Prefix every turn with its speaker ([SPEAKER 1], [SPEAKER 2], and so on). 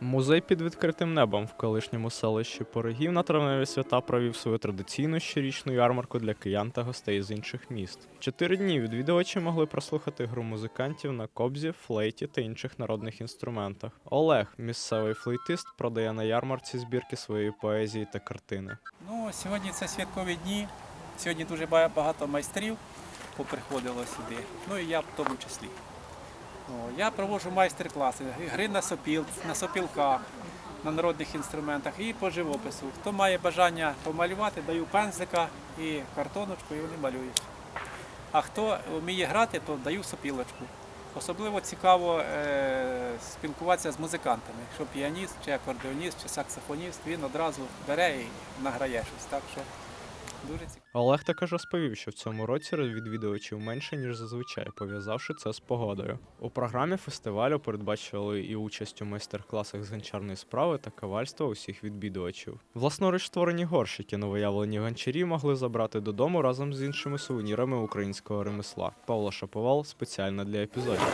[SPEAKER 1] Музей під відкритим небом в колишньому селищі Порогів на травневі свята провів свою традиційну щорічну ярмарку для киян та гостей з інших міст. Чотири дні відвідувачі могли прослухати гру музикантів на кобзі, флейті та інших народних інструментах. Олег, місцевий флейтист, продає на ярмарці збірки своєї поезії та картини.
[SPEAKER 2] Ну, сьогодні це святкові дні. Сьогодні дуже багато майстрів поприходило сюди. Ну і я в тому числі. Я проводжу майстер-класи, гри на сопіл, на сопілках, на народних інструментах і по живопису. Хто має бажання помалювати, даю пензлика і картоночку, і вони малюють. А хто вміє грати, то даю сопілочку. Особливо цікаво е, спілкуватися з музикантами. Якщо піаніст, чи акордеоніст, чи саксофоніст, він одразу бере і награє щось. Так що.
[SPEAKER 1] Олег також розповів, що в цьому році відвідувачів менше, ніж зазвичай, пов'язавши це з погодою. У програмі фестивалю передбачили і участь у майстер-класах з гончарної справи та кавальства усіх відвідувачів. Власноруч створені горщики новоявлені гончарі могли забрати додому разом з іншими сувенірами українського ремесла. Павло Шаповал спеціально для епізодів.